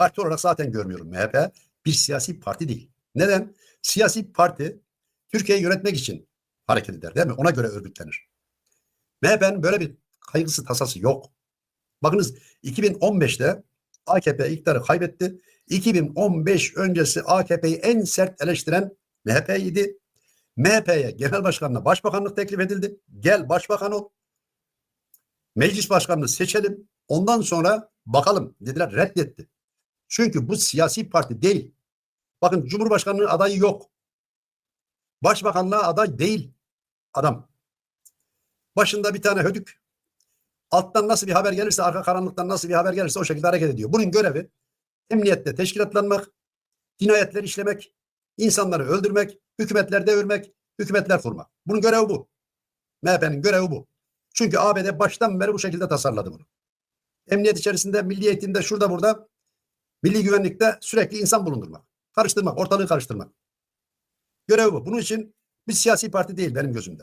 Parti olarak zaten görmüyorum MHP. Bir siyasi parti değil. Neden? Siyasi parti Türkiye'yi yönetmek için hareket eder değil mi? Ona göre örgütlenir. MHP'nin böyle bir kaygısı tasası yok. Bakınız 2015'te AKP iktidarı kaybetti. 2015 öncesi AKP'yi en sert eleştiren MHP'ydi. MHP'ye genel başkanına başbakanlık teklif edildi. Gel başbakan ol. Meclis başkanını seçelim. Ondan sonra bakalım dediler reddetti. Çünkü bu siyasi parti değil. Bakın Cumhurbaşkanlığı adayı yok. Başbakanlığa aday değil adam. Başında bir tane hödük. Alttan nasıl bir haber gelirse, arka karanlıktan nasıl bir haber gelirse o şekilde hareket ediyor. Bunun görevi emniyette teşkilatlanmak, cinayetler işlemek, insanları öldürmek, hükümetler devirmek, hükümetler kurmak. Bunun görevi bu. MHP'nin görevi bu. Çünkü ABD baştan beri bu şekilde tasarladı bunu. Emniyet içerisinde, milli eğitimde, şurada burada, milli güvenlikte sürekli insan bulundurmak, karıştırmak, ortalığı karıştırmak. Görevi bu. Bunun için bir siyasi parti değil benim gözümde.